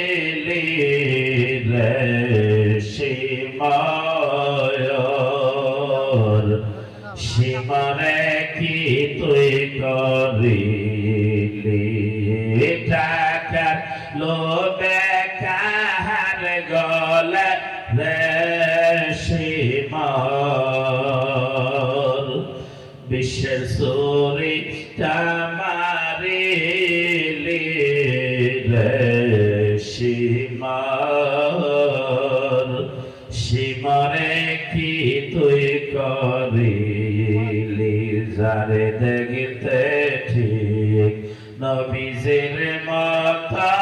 ले নবীজির মাথায়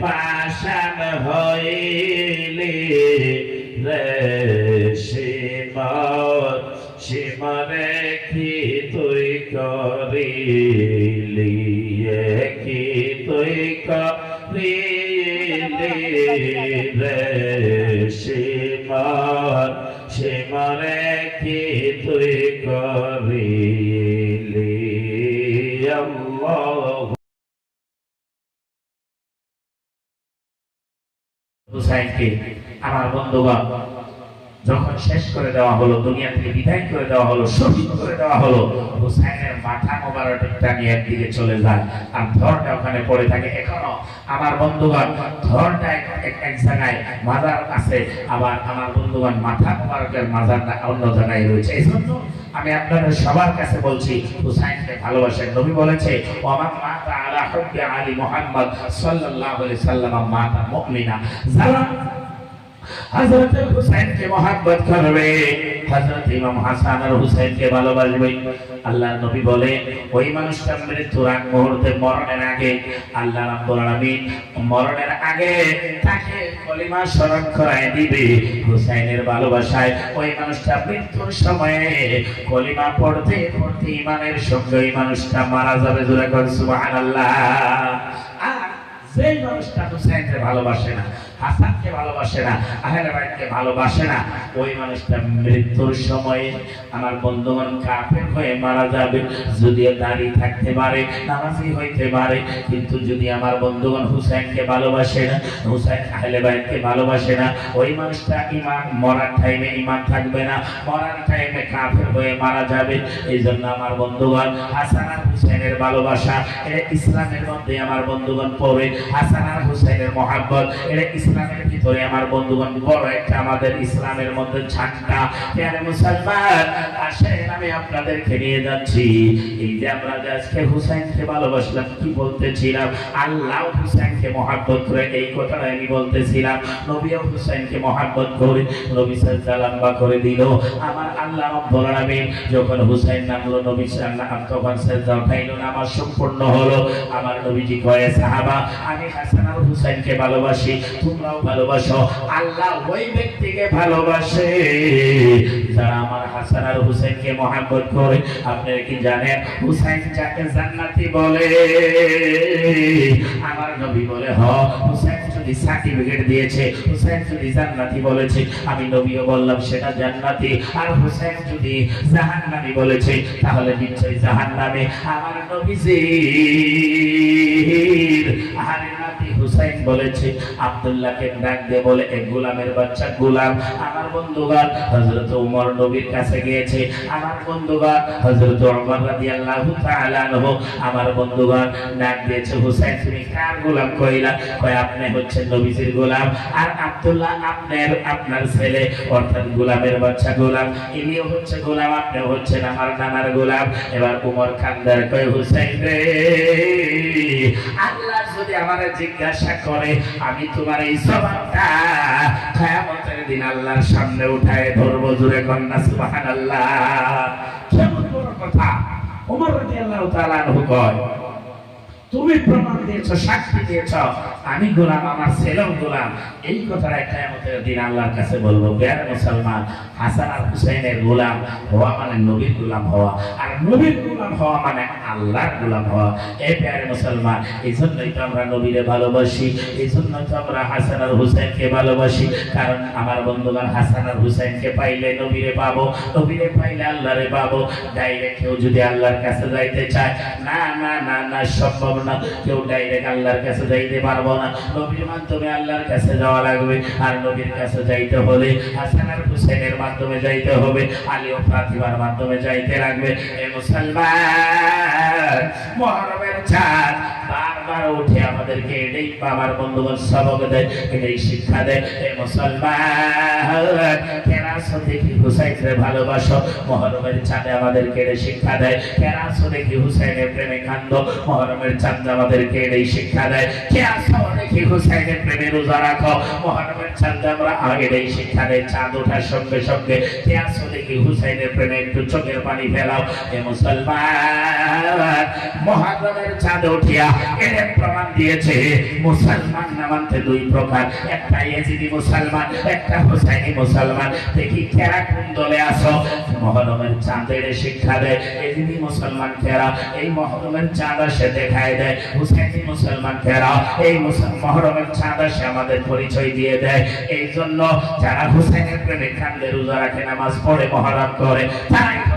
পাশান হইলি রে। দেওয়া হলো, দুনিয়া থেকে বিদায় করে দেওয়া হলো শহীদ করে দেওয়া হলো। হুসাইনের মাথা মোবারকটা নিয়ে একদিকে চলে যায় আর ধরটা ওখানে পড়ে থাকে। এখনও আমার বন্ধুগণ ধরটা এক জায়গায় মাজার আছে, আবার আমার বন্ধুগণ মাথা মোবারকের মাজারটা অন্য জায়গায় রয়েছে। এই জন্য আমি আপনাদের সবার কাছে বলছি, হুসাইনকে ভালোবাসেন নবী বলেছে, ওয়ামান মাতা আলা হুব্বি আলী মুহাম্মদ সাল্লাল্লাহু আলাইহি সাল্লাম, মাতা মুমিনা। যারা হযরত হুসাইনকে মহব্বত করবে। হযরত ইমাম হাসান আর হুসাইনকে ভালোবাসবে। আল্লাহর নবী বলে, ওই মানুষটা মৃত্যুর আগ মুহূর্তে মরণের আগে আল্লাহ রাব্বুল আলামিন মরণের আগে তাকে কলিমা স্মরণ করায় দিবে। হুসাইনের ভালোবাসায় ওই মানুষটা মৃত্যুর সময়ে কলিমা পড়তে পড়তে ইমানের সঙ্গে ওই মানুষটা মারা যাবে। জোরে কর সুবহানাল্লাহ। আর যেই মানুষটা হুসাইনকে ভালোবাসে না হাসানকে ভালোবাসে না, আহলে বাইতকে ভালোবাসে না। ওই মানুষটা মৃত্যুর সময়ে আমার বন্ধুগণ কাফের হয়ে মারা যাবে। যদিও দাঁড়িয়ে থাকতে পারে, নামাজি হইতে পারে, কিন্তু যদি আমার বন্ধুগণ হুসাইনকে ভালোবাসে না, হুসাইন আহলে বাইতকে ভালোবাসে না, ওই মানুষটা ইমান, মরার টাইমে ইমান থাকবে না, মরার টাইমে কাফের হয়ে মারা যাবে। এই জন্য আমার বন্ধুগণ, হাসান আর হুসাইনের ভালোবাসা এটা ইসলামের মধ্যে আমার বন্ধুগণ পড়ে। হাসান আর হুসাইনের মহাব্বত এটা ইসলামের ভিতরে আমার বন্ধুগণ, বড় একটা আমাদের ইসলামের মধ্যে প্যারে মুসলমান, আসেন, আমি আপনাদেরকে নিয়ে যাচ্ছি। এই যে আমরা আজকে হুসাইনকে ভালোবাসলাম, কি বলতেছিলাম? আল্লাহ হুসাইনকে মহাব্বত করে এই কথাটা আমি বলতেছিলাম। নবীও হুসাইনকে মহাব্বত করে, নবী সাল্লাল্লাহু লম্বা করে দিল। আমার আল্লাহ রব্বুল আলামিন যখন হুসাইন নামলো, নবী সাল্লাল্লাহু তখন সেজদা উঠাইলো, নামাজ সম্পূর্ণ হলো। আমার নবীজি কয়ে, সাহাবা, আমি হাসান আর হুসাইনকে ভালোবাসি। তোমরাও ভালোবাসো। আল্লাহ ওই ব্যক্তিকে ভালোবাসে। যারা আমার হাসান আর হুসাইনকে মহাব্বত করে আপনারা কি জানেন? হুসাইন যাকে জান্নাতি বলে, আমার নবী বলে, হ, হুসাইন যদি সার্টিফিকেট দিয়েছে, হুসাইন যদি জান্নাতি বলেছে, আমি নবীও বললাম সেটা জান্নাতি। আর হুসাইন যদি জাহান্নামী বলেছে, তাহলে নিশ্চয়ই জাহান্নামে। আমার নবীজির আরে হুসাইন বলেছে, আব্দুল্লাহকে ডাক দিয়ে বলে এক গোলামের বাচ্চা গোলাম। আমার বন্ধুগণ, হযরত ওমর নবীর কাছে গিয়েছে, আমার বন্ধুগণ, হযরত ওমর রাদিয়াল্লাহু তাআলা আনহু। আমার বন্ধুগণ ডাক দিয়েছে, হুসাইন, তুমি কার গোলাম কইলা? কয়, আপনি হচ্ছেন নবীজির গোলাম। আর আব্দুল্লাহ, আপনার আপনার ছেলে, অর্থাৎ গোলামের বাচ্চা গোলাম। ইনিও হচ্ছে গোলাম আপনি হচ্ছেন আমার নানার গোলাম। এবার উমর খানদার কয়, হুসাইন রে, আল্লাহ আমারে জিজ্ঞাসা করে, আমি তোমার এই সবাবটা খায়ামতের দিন আল্লাহর সামনে উঠায় ধরব জুড়ে কন্যা সুবাহান আল্লাহ কেমন বড় কথা। ওমর রাজি আল্লাহ তালান কয়, তুমি প্রমাণ দিয়েছ, সাক্ষী দিয়েছ আমি গোলাম, আমার ছেলেও গোলাম। এই কথাটা কিয়ামতের দিন আল্লাহর কাছে বলব। বেয়ার মুসলমান, হাসান আর হুসাইনের গোলাম হওয়া মানে নবীর গোলাম হওয়া। আর নবীর গোলাম হওয়া মানে আল্লাহর গোলাম হওয়া। এই বেয়ার মুসলমান এই জন্যই তো আমরা নবীরে ভালোবাসি এই জন্যই তো আমরা হাসান আর হুসাইনকে ভালোবাসি। কারণ আমার বন্ধুগণ হাসান আর হুসাইনকে পাইলে নবীরে পাবো, নবীরে পাইলে আল্লাহরে পাবো। ডাইরেক্ট কেউ যদি আল্লাহর কাছে যাইতে চায়, না না না না, সম্ভব না। কেউ ডাইরেক্ট আল্লাহর কাছে যাইতে পারব না। নবীর মাধ্যমে আল্লাহর কাছে যাওয়া লাগবে। আর নবীর কাছে যাইতে হলে হাসান আর হুসেনের মাধ্যমে যাইতে হবে। আলী ও ফাতিমার মাধ্যমে যাইতে লাগবে। এ মুসলমান, মহরমের চাঁদ বারবার উঠে আমাদেরকে এটাই আমার বন্ধুগণ সবক দেয় এটাই শিক্ষা দেয়। এ মুসলমান কেরাস দেখি হুসাইনকে ভালোবাসো, মহরমের চাঁদে আমাদেরকে এটা শিক্ষা দেয়। কেরাস দেখি হুসাইনের প্রেমে কান্দ, মহরমের চাঁদ আমাদেরকে এটাই শিক্ষা দেয়। কেরাস দেখি হুসাইনের প্রেমে রোজা রাখো, মহরমের চাঁদ আমরা আগে এই শিক্ষা দেয় চাঁদ ওঠার সঙ্গে সঙ্গে। কেরাস দেখি হুসাইনের প্রেমে একটু চোখের পানি ফেলাও। এ মুসলমান, মহারমের চাঁদ উঠিয়া এর প্রমাণ দিয়েছে, মুসলমান নামান্তে দুই প্রকার। একটা ইয়েজিদি মুসলমান, একটা হোসাইনি মুসলমান। দেখি কেরা কোন দলে আসো? মহরমের চাঁদের শিক্ষা দেয়, এজিদি মুসলমান কেরা? এই মহরমের চাঁদ সে দেখায় দেয়, হুসাইনি মুসলমান কেরা? এই মহরমের চাঁদ সে আমাদের পরিচয় দিয়ে দেয়। এই জন্য যারা হুসাইনের প্রেমে কান্দে রোজা রাখে, নামাজ পড়ে, মহরম করে, তারাই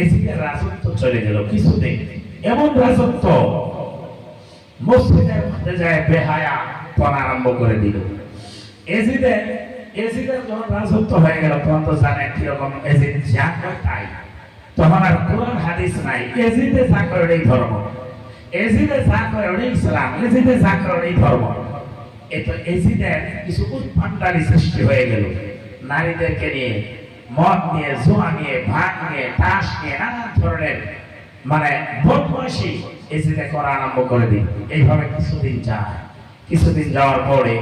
এজিদের রাজত্ব চলে গেল কিছুদিন এমন রাজত্ব মসজিদের মধ্যে যায়, বেহায়া পণ আরম্ভ করে দিল। এজিদের এজিদের যখন রাজত্ব হয়ে গেল, তখন তো জানেন কীরকম এজিদ যা কয় তাই। তখন আর কোরআন হাদিস নাই। এজিদে যা করে ওটাই ধর্ম। এজিদে যা করে ইসলাম। এজিদে যা ওটাই ধর্ম। এই তো এজিদের কিছু উৎপান্ডারি সৃষ্টি হয়ে গেল। নারীদেরকে নিয়ে মদ নিয়ে, জোয়া নিয়ে, ভাগ নিয়ে, তাস নিয়ে, নানান ধরনের মানে বদমাইশি এজিদে করা আরম্ভ করে দিল। এইভাবে কিছুদিন যায়। কিছুদিন যাওয়ার পরে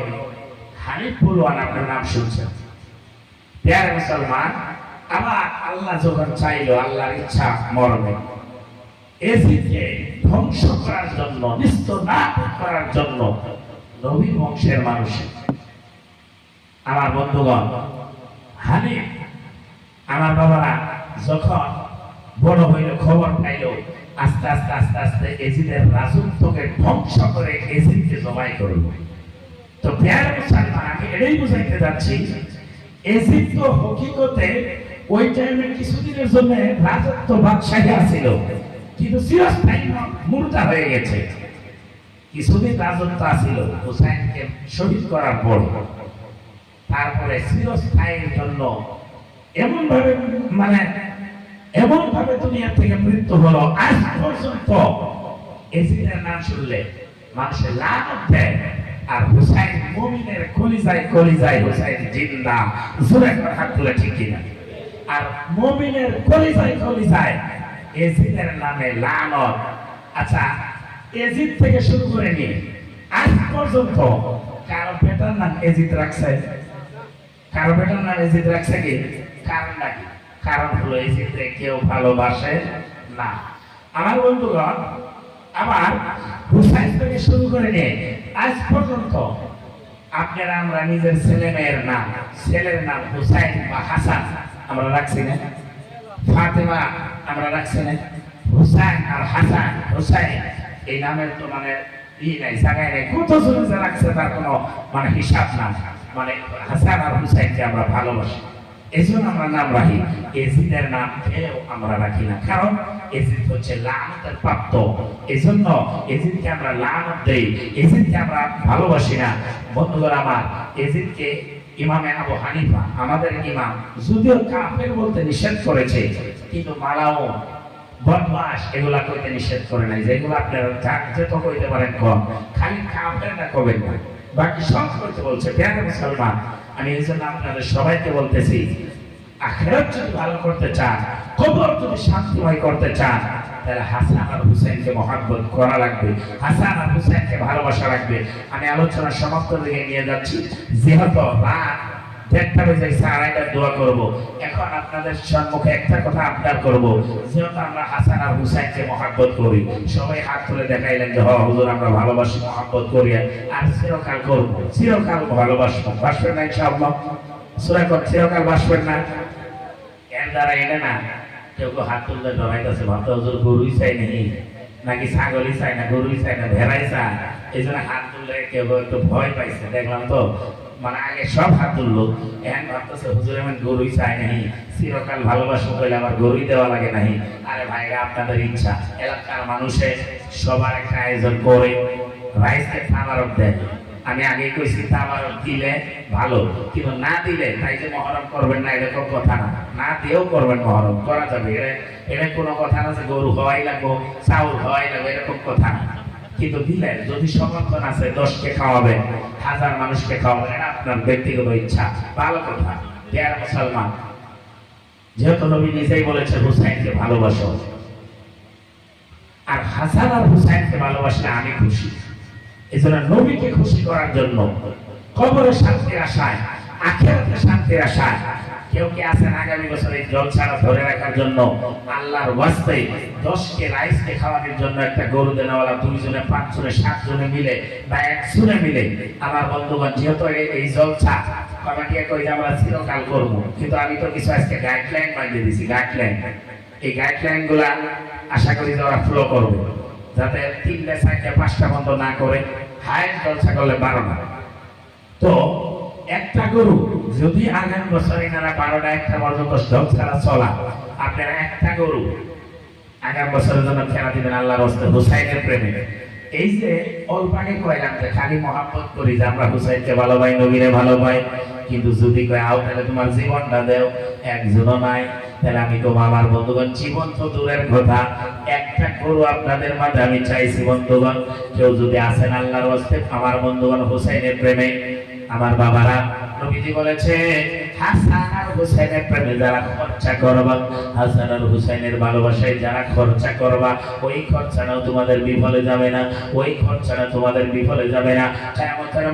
হানিফ বুলওয়ান আপনার নাম শুনছেন? প্যার মুসলমান, আবার আল্লাহ যখন চাইলো, আল্লাহর ইচ্ছা মরবে এসিকে ধ্বংস করার জন্য নিস্ত না করার জন্য নবী বংশের মানুষ। আমার বন্ধুগণ, হানিফ আমার বাবারা যখন বড় হইল, খবর পাইল, আস্তে আস্তে আস্তে আস্তে এজিদের রাজত্বকে ধ্বংস করে এজিদকে জমাই করল। তো প্যার মুসলমান, আমি এটাই বুঝাইতে যাচ্ছি, এজিদ তো হকিকতে ওই টাইমে কিছুদিনের জন্য রাজত্ব বাদশাহী আছিল, কিন্তু চিরস্থায়ী মুর্দা হয়ে গেছে। কিছুদিন রাজত্ব আছিল, হুসাইনকে শহীদ করার পর। তারপরে চিরস্থায়ীর জন্য এমন ভাবে মানে এমন ভাবে দুনিয়া থেকে মৃত্যু হলো। আজ পর্যন্ত এজিদের শুনলে মানুষের দেয়। আর হুসাইন হুসাইন জিন্দা। জোরে করে হাত তুলে ঠিক কিনা? আর এজিদের নামে লানত। আচ্ছা এজিদ থেকে শুরু করে নিয়ে আজ পর্যন্ত কারও বেটার নাম এজিদ রাখছে? কারও বেটার নাম এজিদ রাখছে কি? কারণটা কি কারণ হলো এজিদে কেউ ভালোবাসে না। আমার বন্ধুগণ আবার হুসাইন থেকে শুরু করে নিয়ে আজ পর্যন্ত আপনারা আমরা নিজের ছেলে মেয়ের নাম, ছেলের নাম হুসাইন বা হাসান আমরা রাখছি না? ফাতেমা আমরা রাখছি না? হুসাইন আর হাসান, হুসাইন, এই নামের তো মানে ই নাই, জায়গায় নাই। কত জনে যে রাখছে তার কোনো মানে হিসাব না মানে হাসান আর হুসাইনকে আমরা ভালোবাসি। এই জন্য আমরা নাম রাখি এজিদের নাম কেউ আমরা রাখি না। কারণ এজিদ হচ্ছে লানতের প্রাপ্ত। এই জন্য এজিদকে আমরা লানত দেই। এজিদকে আমরা ভালোবাসি না। বন্ধুগণ আমার, এজিদকে ইমামে আবু হানিফা, আমাদের ইমাম, যদিও কাফের বলতে নিষেধ করেছে, কিন্তু মালাও বদমাস এগুলা কইতে নিষেধ করে নাই। যেগুলো আপনারা যাক যেত কইতে পারেন কম। খালি কাফের না কবেন না। বাকি সব করতে বলছে। প্যারে মুসলমান? আমি এই জন্য আপনাদের সবাইকে বলতেছি, আখেরাত যদি ভালো করতে চান, কবর যদি শান্তিময় করতে চান, তাহলে হাসান আর হুসেনকে মহাব্বত করা লাগবে, হাসান আর হুসেনকে ভালোবাসা লাগবে। আমি আলোচনা সমাপ্ত দিকে নিয়ে যাচ্ছি। যেহেতু রাত দেড়টা বেজে সারাইটা দোয়া করব। এখন আপনাদের সম্মুখে একটা কথা আবদার করব। যেহেতু আমরা হাসান আর হুসাইনকে মহাব্বত করি, সবাই হাত তুলে দেখাইলেন যে হুজুর, আমরা ভালোবাসি, মহাব্বত করি। আর চিরকাল করব, চিরকাল ভালোবাসবো। বাসবেন না, ইনশাআল্লাহ? সুরা কর, চিরকাল বাসবেন না? এর দ্বারা এটা না, কেউ কেউ হাত তুলতে ডরাইতেছে ভাবতে হুজুর গরুই চাই নাকি নাকি ছাগলই চাই না, গরুই চাই না, ভেড়াই চায় এই জন্য হাত তুললে কেউ একটু ভয় পাইছে, দেখলাম তো। মানে আগে সব হাত তুললো। এখন ভাবতেছে, হুজুর আমি গরুই চাই নাহি। চিরকাল ভালোবাসবো কইলে আমার গরুই দেওয়া লাগে নাহি। আরে ভাইরা, আপনাদের ইচ্ছা। এলাকার মানুষে সবার একটা আয়োজন করে। রাইসকে খাবারক দেয় আমি আগে কইছি, তাবারক দিলে ভালো। কিন্তু না দিলে তাই যে মহরম করবেন না এরকম কথা না। না দিয়েও করবেন মহরম, করা যাবে। এটা কোনো কথা না যে গরু হওয়াই লাগবো, চাউল হওয়াই লাগবে, এরকম কথা না। কিন্তু দিলে যদি সমর্থন আছে, দশকে খাওয়াবেন, হাজার মানুষকে খাওয়াবেন আপনার ব্যক্তিগত ইচ্ছা। ভালো কথা, দেয়ার মুসলমান। যেহেতু নবী নিজেই বলেছে, হুসাইনকে ভালোবাসো। আর হাসান আর হুসাইনকে ভালোবাসলে আমি খুশি। জন্য নবীকে খুশি করার জন্য কবরে শান্তির আশায় আখেরাতে শান্তির আশায় কেউ কি আছেন আগামী বছর এই জলছাড়া ধরে রাখার জন্য? আল্লাহর ওয়াস্তে দশকে রাইসকে খাওয়ানোর জন্য একটা গরু দেনাওয়ালা দুইজনে, পাঁচজনে, সাতজনে মিলে বা একজনে মিলে আমার বন্ধুগণ, যেহেতু এই- জলছা কমিটিকে কই আমরা চিরকাল করব, কিন্তু আমি তো কিছু আজকে গাইডলাইন বানিয়ে দিছি গাইডলাইন এই গাইডলাইনগুলা আশা করি ওরা ফলো করবে, যাতে তিনটে, চারটে, পাঁচটা বন্ধ না করে হাইট জলসা করলে বারো না। তো একটা গরু যদি আগামী বছর এনারা বারোটা একটা পর্যন্ত জলসারা চলা, আপনারা একটা গরু আগামী বছরের জন্য খেলা দিবেন আল্লাহর হস্তে, হুসাইনের প্রেমে। এই যে অল্প আগে কইলাম যে খালি মহাব্বত করি যে আমরা হুসাইনকে ভালো পাই, নবীরে ভালো পাই, কিন্তু যদি কয়, আও, তাহলে তোমার জীবনটা দেও, একজনও নাই, তাহলে আমি তো আমার বন্ধুগণ, জীবন তো দূরের কথা, একটা গরু আপনাদের মাঝে আমি চাইছি বন্ধুগণ কেউ যদি আসেন আল্লাহর হস্তে, আমার বন্ধুগণ হুসাইনের প্রেমে আমার বাবারা, নবীজি বলেছে হাসান আর হুসাইনের প্রেমে যারা খরচা করবা, হাসান আর হুসাইনের ভালোবাসায় যারা খরচা করবা, ওই খরচাটাও তোমাদের বিফলে যাবে না, ওই খরচাটা তোমাদের বিফলে যাবে না।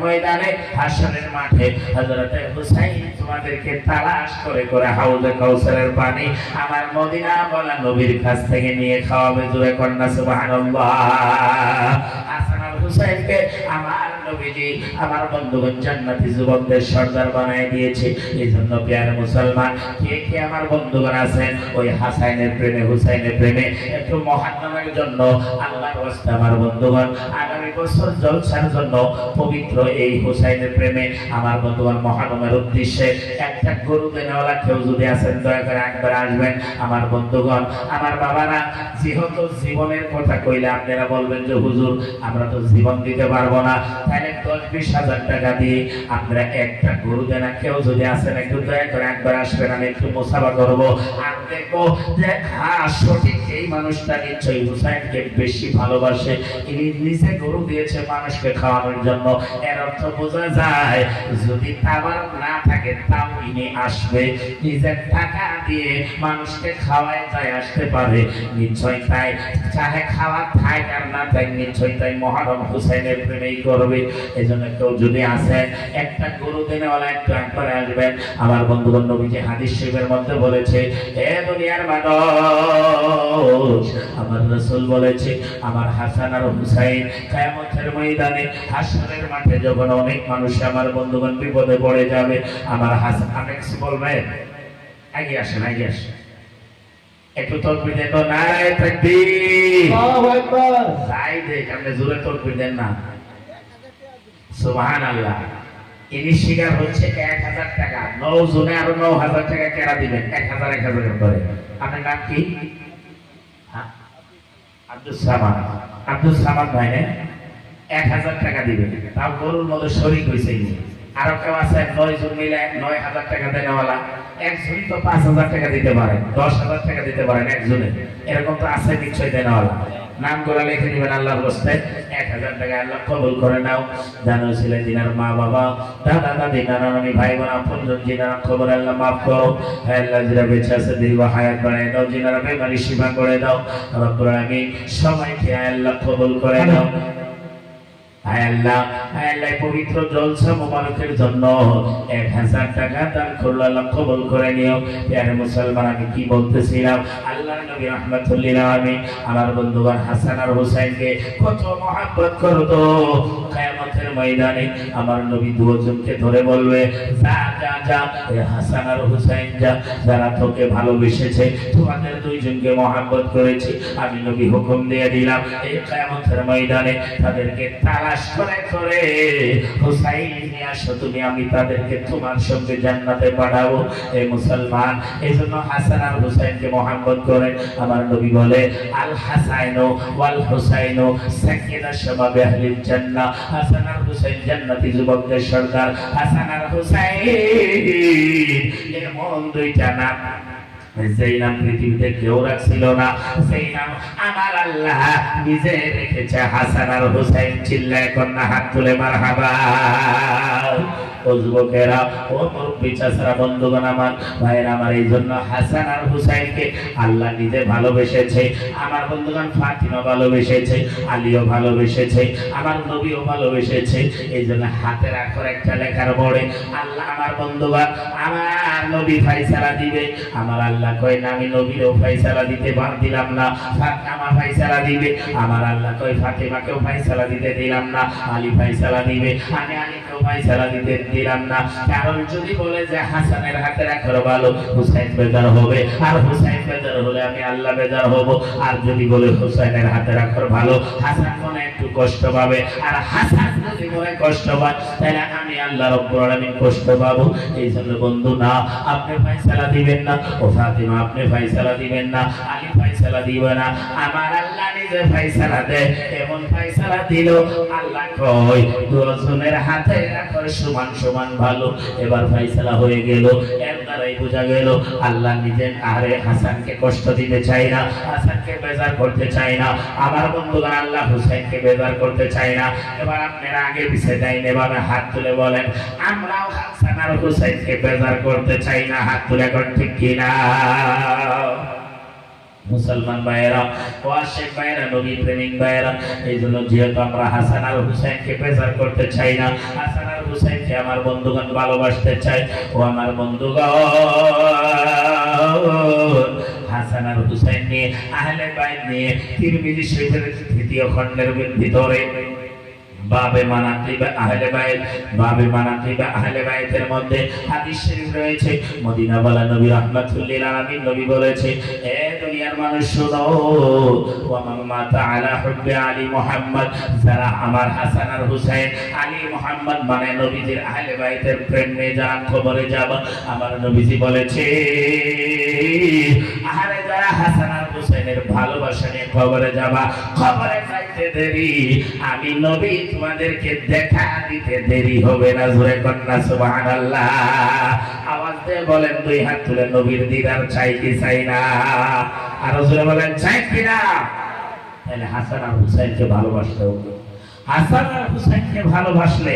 ময়দানে হাসরের মাঠে হযরতে হুসাইন তোমাদেরকে তালাশ করে করে হাউজে কাউসারের পানি আমার মদিনা বলা নবীর কাছ থেকে নিয়ে খাওয়াবে, জোরে কন্যা সুবহানাল্লাহ। হাসান আর হুসাইনকে আমার আমার বন্ধুগণ জান্নাতি যুবকদের সর্দার বানায় দিয়েছে। এই জন্য মুসলমান, কে কে আমার বন্ধুগণ আছেন? ওই হাসাইনের প্রেমে, হুসাইনের প্রেমে একটু জন্য আল্লাহর আমার বন্ধুগণ, আগামী বছর জলসার জন্য পবিত্র এই হুসাইনের প্রেমে আমার বন্ধুগণ মহানমের উদ্দেশ্যে একটা গরু দেনেওয়ালা কেউ যদি আছেন, দয়া করে একবার আসবেন। আমার বন্ধুগণ, আমার বাবারা, যেহেতু জীবনের কথা কইলে আপনারা বলবেন যে, হুজুর, আমরা তো জীবন দিতে পারব না। হ্যাঁ নিজে গরু দিয়েছে মানুষকে খাওয়ানোর জন্য। এর অর্থ বোঝা যায়, যদি খাবার না থাকে, তাও ইনি আসবে। নিজের টাকা দিয়ে মানুষকে খাওয়ায় যায়, আসতে পারে। নিশ্চয় তাই। চাহে খাওয়া না থাক নিশ্চয় তাই মহারম হুসাইনের প্রেমেই করবে। এই জন্য কেউ যদি আসেন একটা গরু দিনেওয়ালা একটু একবার আসবেন। আমার বন্ধু হাদিস শরীফের মধ্যে বলেছে এ দুনিয়ার মানুষ আমার রসুল বলেছে আমার হাসান আর হুসাইন কায়ামতের ময়দানে হাসরের মাঠে যখন অনেক মানুষ আমার বন্ধুগণ বিপদে পড়ে যাবে আমার হাসান আনেক্স বলবে আগে আসেন আগে আসেন। একটু তকবির দেন নাই তাকবীর। আল্লাহু আকবার। যাই দেখ আপনি জোরে তকবির দেন না। সুবহানাল্লাহ। ইনি শিকার হচ্ছে এক হাজার টাকা। আরও হাজার টাকা কেনা দিবেন। এক হাজার এক হাজার করে আপনার নাম কি? হ্যাঁ? আব্দুল আব্দুল ভাই এক হাজার টাকা দিবেন। তাও গরুর মতো শরিক হয়েছে আরও কেউ আছে? নয় জন মিলে নয় হাজার টাকা একজনই তো পাঁচ হাজার টাকা দিতে পারেন। দশ হাজার টাকা দিতে পারেন একজনে এরকম তো আছে নিশ্চয় দেনেওয়ালা নাম করে লিখে দিবেন আল্লাহর বস্তায় এক হাজার টাকা আল্লাহ কবুল করে নাও। জানো ছিলেন দিনার মা বাবা, দাদা দাদি, নানি ভাই বোন আপনজন জিনার খবর আল্লাহ মাফ করো। আল্লাহ যারা বেঁচে আছে দীর্ঘ হায়াত বাড়াই দাও জিনার বেমারি সীমা করে দাও। রব্বুল আলামিন সবাইকে আল্লাহ কবুল করে আয় আল্লাহ পবিত্র জলসা মোবারকের জন্য। এক হাজার টাকা দান করে নিও। মুসলমান, আমি কি বলতেছিলাম? আল্লাহ নবী আমি আমার বন্ধুবান হাসান আর কত মহাব্বত কায়ামতের ময়দানে আমার নবী দুজনকে ধরে বলবে, যা যা যা হাসান আর হুসাইন, যা, যারা তোকে ভালোবেসেছে, তোমাদের দুইজনকে মহাব্বত করেছে। আমি নবী হুকুম দিয়ে দিলাম, এই কায়ামতের ময়দানে তাদেরকে তালাশ করে করে হুসাইন নিয়ে আসো, তুমি আমি তাদেরকে তোমার সঙ্গে জান্নাতে পাঠাবো। এই মুসলমান এই জন্য হাসান আর হুসাইনকে মহাব্বত করে আমার নবী বলে, আল হাসাইনো ওয়াল হুসাইনো সাকিনা শাবাবে আহলিল জান্নাহ। হাসান আর হুসাইন জান্নাতি যুবকদের সর্দার হাসান আর হুসাইন এমন দুইটা নাম যেই নাম পৃথিবীতে কেউ রাখছিল না। আমার আল্লাহ নিজে রেখেছে হাসান আর হুসাইন চিল্লায় কন্যা হাত তুলে মার ভালোবেসেছে, আমার বন্ধুগণ ফাতিমা ভালোবেসেছে, আলীও ভালোবেসেছে, আমার নবীও ভালোবেসেছে, এই জন্য হাতের আখর একটা লেখার পড়ে আল্লাহ আমার বন্ধুগণ, আমার নবী ফাইসালা দিবে, আমার আল্লাহ কয় না, আমি নবীরও ফাইসালা দিতে বাদ দিলাম না। ফাতেমা ফাইসালা দিবে। আমার আল্লাহ কয়, ফাতেমাকেও ফাইসালা দিতে দিলাম না। আলী ফাইসালা দিবে। আমি একটু এই জন্য বন্ধু, না, আপনি ফাইসালা দিবেন না। ও ফাতিমা, আপনি ফাইসালা দিবেন না। আলী ফাইসালা দিবে না। আমার আল্লাহ নিজে ফাইসালা দেয়। এমন ফাইসালা দিল? আল্লাহ কয়, দুজনের হাতে রাখার সমান সমান ভালো। এবার ফাইসালা হয়ে গেল এর দ্বারাই বোঝা গেল, আল্লাহ নিজে আরে হাসানকে কষ্ট দিতে চাই না, হাসানকে বেজার করতে চাই না, আমার বন্ধুগণ আল্লাহ হুসাইনকে বেজার করতে চাই না। এবার আপনারা আগে পিছিয়ে দেয়নি এভাবে হাত তুলে বলেন, আমরাও হাসান আর হুসাইনকে বেজার করতে চাই না, হাত তুলে এখন ঠিক কিনা? মুসলমান ভাইয়েরা ওয়াশেক ভাইয়েরা, নবী প্রেমিক ভাইয়েরা, এই জন্য যেহেতু আমরা হাসান আল হুসেনকে প্রেসার করতে চাই না, হাসান আল হুসেনকে আমার বন্ধুগণ ভালোবাসতে চাই। ও আমার বন্ধুগণ, হাসান আর হুসাইন নিয়ে, আহলে বাইত নিয়ে, তিরমিজি শরীফের তৃতীয় খণ্ডের ভিতরে বাবে মানাকিব আহলে বাইত বাবে মানাকিব আহলে বাইতের মধ্যে হাদিস শরীফ রয়েছে। মদিনা ওয়ালা নবী রাহমাতুল্লিল আলামিন নবী বলেছে, এ দুনিয়ার মানুষ শোনো ওয়া মান মাতা আলা হুব্বি আলী মুহাম্মদ। যারা আমার হাসান আর হুসাইন আলী মুহাম্মদ মানে নবীজির আহলে বাইতের প্রেম নিয়ে যারা কবরে যাব, আমার নবীজি বলেছে, আরে যারা হাসান হুসাইনের ভালোবাসা নিয়ে কবরে যাবা। কবরে যাইতে দেরি। আমি নবী, তোমাদেরকে দেখা দিতে দেরি হবে না, জোরে কন্যা সুবহানাল্লাহ। আওয়াজ দিয়ে বলেন, দুই হাত তুলে নবীর দিদার চাই কি চাই না? জোরে বলেন, চাই কি না? তাহলে হাসান আর হুসাইনকে ভালোবাসতে হবে। হাসান আর হুসাইনকে ভালোবাসলে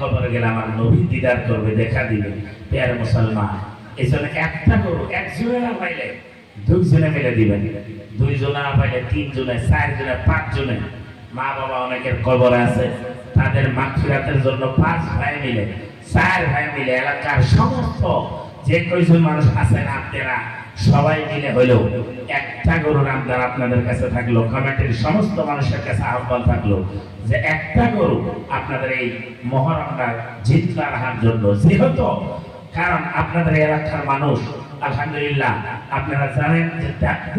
খবরে গেলে আমার নবী দিদার করবে, দেখা দিবে। পেয়ার মুসলমান এই একটা করো একজনে না পাইলে দুইজনে মিলে দিবেন। দুইজনে পাইলে তিনজনে চারজনে পাঁচজনে মা বাবা অনেকের কবর আছে। তাদের মাতৃরাতের জন্য পাঁচ ভাই মিলে, চার ভাই মিলে এলাকার সমস্ত যে কয়জন মানুষ আছেন আপনারা সবাই মিলে হইলেও একটা গরুর আমদার আপনাদের কাছে থাকল, কমিটির সমস্ত মানুষের কাছে আহ্বান থাকল যে একটা গরু আপনাদের এই মহরমটা জিতলা রাখার জন্য। যেহেতু, কারণ আপনাদের এলাকার মানুষ আলহামদুলিল্লাহ, আপনারা জানেন যে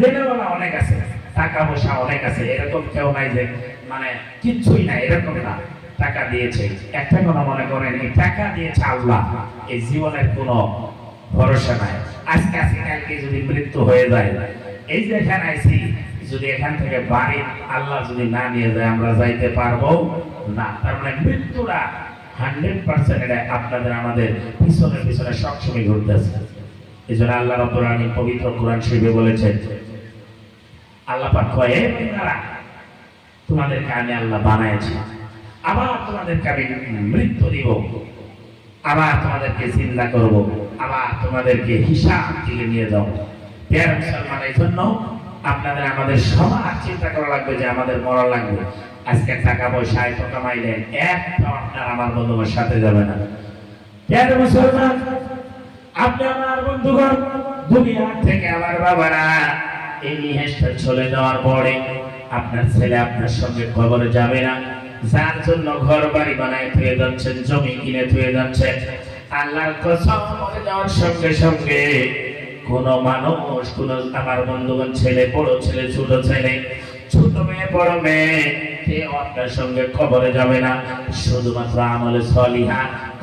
দেনেওয়ালা অনেক আছে, টাকা পয়সা অনেক আছে, এরকম কেউ নাই যে মানে কিচ্ছুই নাই, এরকম না। টাকা দিয়েছে, একটা কথা মনে করেন, এই টাকা দিয়েছে আল্লাহ, এই জীবনের কোনো ভরসা নাই। আজকে আজকে কালকে যদি মৃত্যু হয়ে যায়, এই যে এখানে আইছি, যদি এখান থেকে বাড়ি আল্লাহ যদি না নিয়ে যায়, আমরা যাইতে পারব? না, তার মানে মৃত্যুটা হান্ড্রেড পার্সেন্ট এটা আপনাদের, আমাদের পিছনে পিছনে সবসময় ঘুরতেছে। এই জন্য আল্লাহ রব্বুল আলামিন পবিত্র কোরআন শরীফে বলেছেন আল্লাহ পাক কয় "হে বান্দারা, তোমাদেরকে আমি আল্লাহ বানাইছি আবার তোমাদেরকে আমি মৃত্যু দিব। আবার তোমাদেরকে চিন্তা করব। আবার তোমাদেরকে হিসাব দিকে নিয়ে যাব। প্রিয় মুসলমান এই জন্য আপনাদের আমাদের সবার চিন্তা করা লাগবে যে আমাদের মরা লাগবে। আজকে টাকা পয়সা এত কামাইলেন একটা আপনার আমার বন্ধুদের সাথে যাবে না। প্রিয় মুসলমান আপনি আমার বন্ধুগণ, দুনিয়া থেকে আমার বাবারা, এই নিহেসটা চলে যাওয়ার পরে আপনার ছেলে আপনার সঙ্গে খবরে যাবে না। যার জন্য ঘর বাড়ি বানায় থুয়ে যাচ্ছেন, জমি কিনে থুয়ে যাচ্ছেন। আল্লাহর কসম মরে যাওয়ার সঙ্গে সঙ্গে কোন মানুষ, কোন আমার বন্ধুগণ, ছেলে, বড় ছেলে, ছোট ছেলে, ছোট মেয়ে, বড় মেয়ে আপনার সঙ্গে খবরে যাবে না। শুধুমাত্র আমলে সলিহা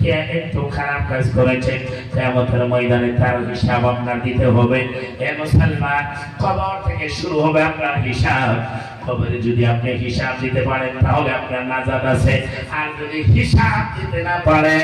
কে একটু খারাপ কাজ করেছে, কায়ামতের ময়দানে তার হিসাব আপনার দিতে হবে। এ মুসলমান, কবর থেকে শুরু হবে আপনার হিসাব। কবরে যদি আপনি হিসাব দিতে পারেন, তাহলে আপনার নাজাত আছে। আর যদি হিসাব দিতে না পারেন